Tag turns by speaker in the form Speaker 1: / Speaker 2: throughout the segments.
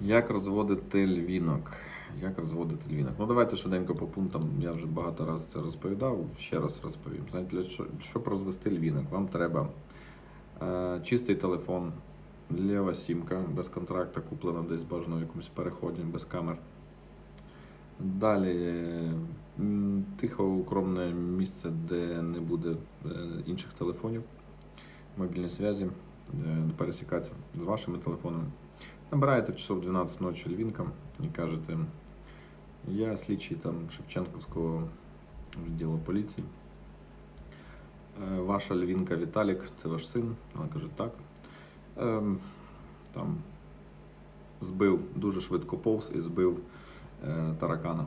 Speaker 1: Як розводити львінок? Як розводити львінок? Ну давайте швиденько по пунктам. Я вже багато разів це розповідав. Ще раз розповім. Знаєте, для що, щоб розвести львінок, вам треба е, чистий телефон, лєва сімка без контракту, куплена десь бажано в якомусь переході, без камер. Далі тихо укромне місце, де не буде е, інших телефонів, мобільної зв'язі, е, пересікатися з вашими телефонами. Набираєте часов 12 ночі Львінка і кажете, я слідчий там Шевченківського відділу поліції. Е, Ваша Львінка Віталік, це ваш син. Вона каже, так. Там збив дуже швидко повз і збив е, таракана.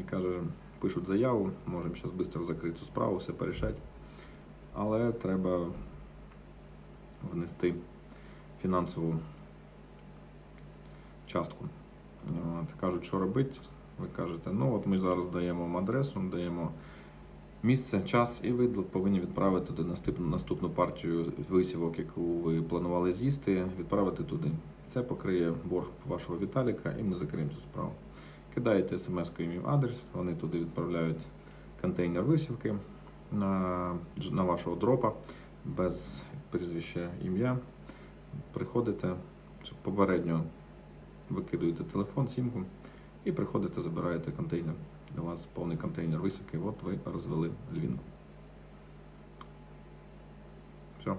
Speaker 1: І каже, пишуть заяву, можемо зараз швидко закрити цю справу, все порішати. Але треба внести фінансову частку. От, кажуть, що робити. Ви кажете, ну от ми зараз даємо вам адресу, даємо місце, час, і ви повинні відправити туди наступну, наступну партію висівок, яку ви планували з'їсти, відправити туди. Це покриє борг вашого Віталіка, і ми закриємо цю справу. Кидаєте смс-кою їм адрес, вони туди відправляють контейнер висівки на, на вашого дропа без прізвища ім'я. Приходите, попередньо викидуєте телефон, сімку і приходите, забираєте контейнер. У вас повний контейнер високий, от ви розвели львінку. Все.